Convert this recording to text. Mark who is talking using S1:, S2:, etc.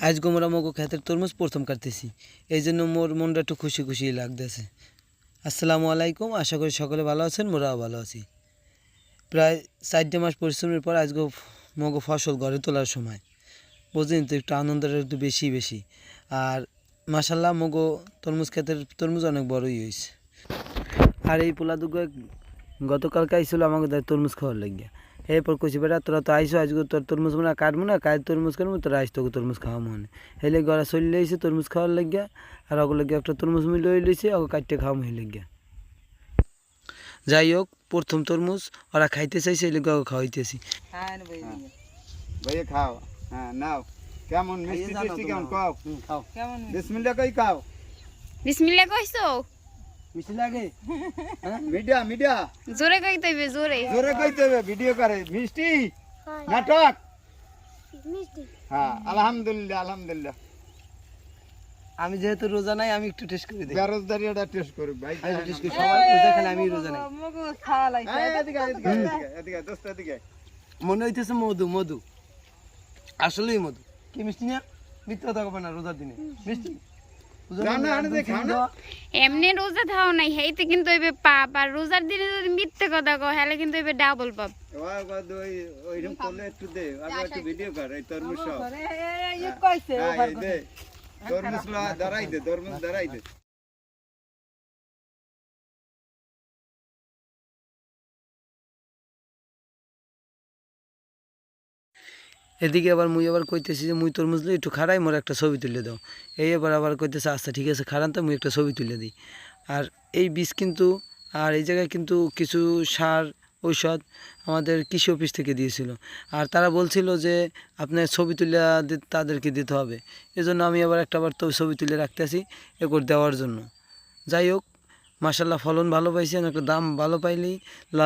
S1: আজকে মোরা মগো ক্ষেতের তরমুজ প্রথম কাটতেছি। এই জন্য মোর মনটা একটু খুশি খুশি লাগতেছে। আসসালামু আলাইকুম, আশা করি সকলে ভালো আছেন, মোরাও ভালো আছি। প্রায় চারটে মাস পরিশ্রমের পর আজকে মগো ফসল গড়ে তোলার সময়। বুঝলেন তো, একটু আনন্দের একটু বেশি বেশি। আর মাসাল্লাহ মগো তরমুজ ক্ষেতের তরমুজ অনেক বড়ই হয়েছে আর এই পোলা দুগো গতকালকে আইছিল আমাকে তরমুজ খাওয়ার লাগিয়া। এরপর কইছি বেটা তোরা তো আইসো আজকে তোর তরমুজ মনে কাটবো না কাজ তরমুজ কাটবো তোরা আইস তোকে তরমুজ খাওয়া মনে হেলে গড়া চলে আইসে তরমুজ খাওয়ার লাগিয়া আর ওগুলো লাগিয়া একটা তরমুজ মিলে লইছে ওকে কাটতে খাওয়া হয়ে লাগিয়া যাই হোক প্রথম তরমুজ ওরা খাইতে চাইছে এই লেগে ওকে খাওয়াইতেছি
S2: ভাইয়া খাও হ্যাঁ নাও কেমন মিষ্টি কেমন। খাও
S1: খাও
S2: বিসমিল্লাহ কই খাও
S3: বিসমিল্লা কইছো
S1: মিষ্টি লাগে?
S2: Media media.
S3: জোরে কইতে হইবে জোরে।
S2: জোরে কইতে হবে ভিডিও করে। মিষ্টি? নাটক? হ্যাঁ আলহামদুলিল্লাহ আলহামদুলিল্লাহ।
S1: আমি যেহেতু রোজা নাই আমি একটু টেস্ট করে দিই
S2: বেরোজগারি এটা টেস্ট করুক ভাই।
S1: আমি টেস্ট করি সবাই রোজা খেলে আমি রোজা নাই।
S2: হ্যাঁ, এদিকে আয়, এদিকে এদিকে এদিকে দোস্ত এদিকে।
S1: মনে হইতেছে মধু মধু। আসলেই মধু। কি মিষ্টি না? মিথ্যা কথা কবে না রোজার দিনে। মিষ্টি।
S3: এমনি রোজা থাও নাই হেইতে কিন্তু এবে পাপ আর রোজার দিনে যদি মিথ্যে কথা কও হেলে কিন্তু এবে ডাবল পাপ।
S2: ওই, ওই, ওই, ওইরকম করলে একটু দে আগে একটু ভিডিও কর এই তরমুজ সহ। হ্যাঁ, দে তরমুজ লো, দে তরমুজ দাঁড়াই দে।
S1: এদিকে আবার মুই আবার কইতেছি যে, মুই তরমুজ লই একটু খাড়াই, মোর একটা ছবি তুলে দাও। এই আবার আবার কইতেছে আচ্ছা ঠিক আছে, খাড়ান তো, মুই একটা ছবি তুলে দিই। আর এই বীজ কিন্তু, আর এই জায়গায় কিন্তু কিছু সার, ঔষধ আমাদের কৃষি অফিস থেকে দিয়েছিল। আর তারা বলছিল যে, আপনার ছবি তুলে তাদেরকে দিতে হবে। এজন্য আমি আবার একটা বার তো ছবি তুলে রাখতে আসি এ দেওয়ার জন্য। যাই হোক মাসাল্লাহ ফলন ভালো পাইছি একটা দাম ভালো পাইলেই লাভ